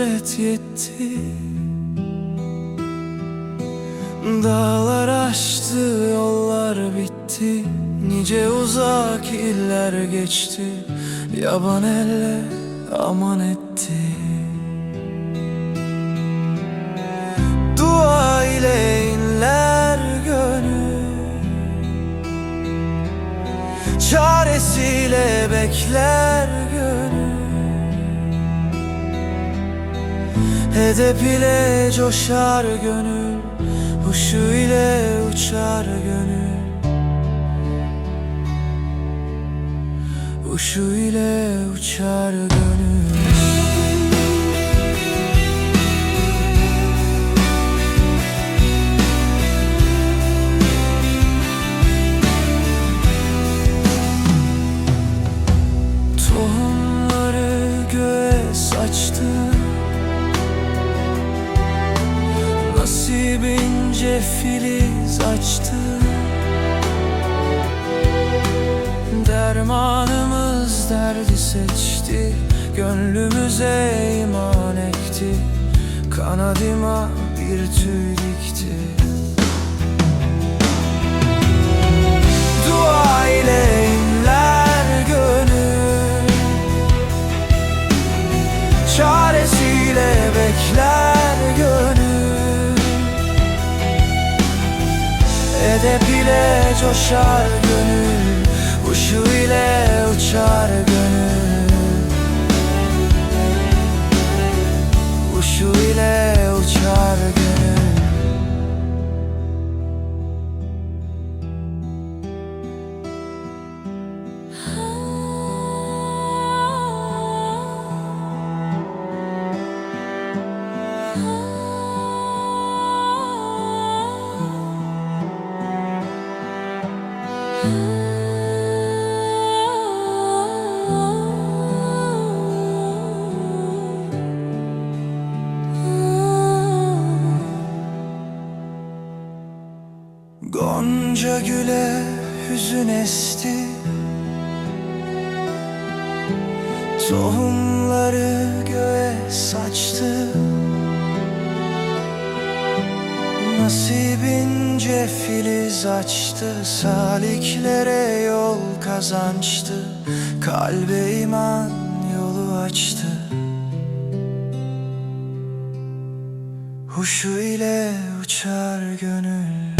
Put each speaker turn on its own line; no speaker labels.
hasret yetti. Dağlar aştı yollar bitti. Nice uzak iller geçti. Yaban elle aman etti. Dua ile inler gönül. Çaresiyle bekler gönül Hedef ile coşar gönül Huşu ile uçar gönül. Huşu ile uçar gönül filiz açtı. Dermanımız derdi seçti Gönlümüze iman ekti Kanadıma bir tüy dikti. Dua ile inler gönül. Çaresiyle bekler Edep ile coşar gönül Uşu ile uçar gönül Gonca güle hüzün esti. Tohumları göğe saçtı. Nasibince filiz açtı Saliklere yol kazançtı. Kalbe iman yolu açtı. Huşu ile uçar gönül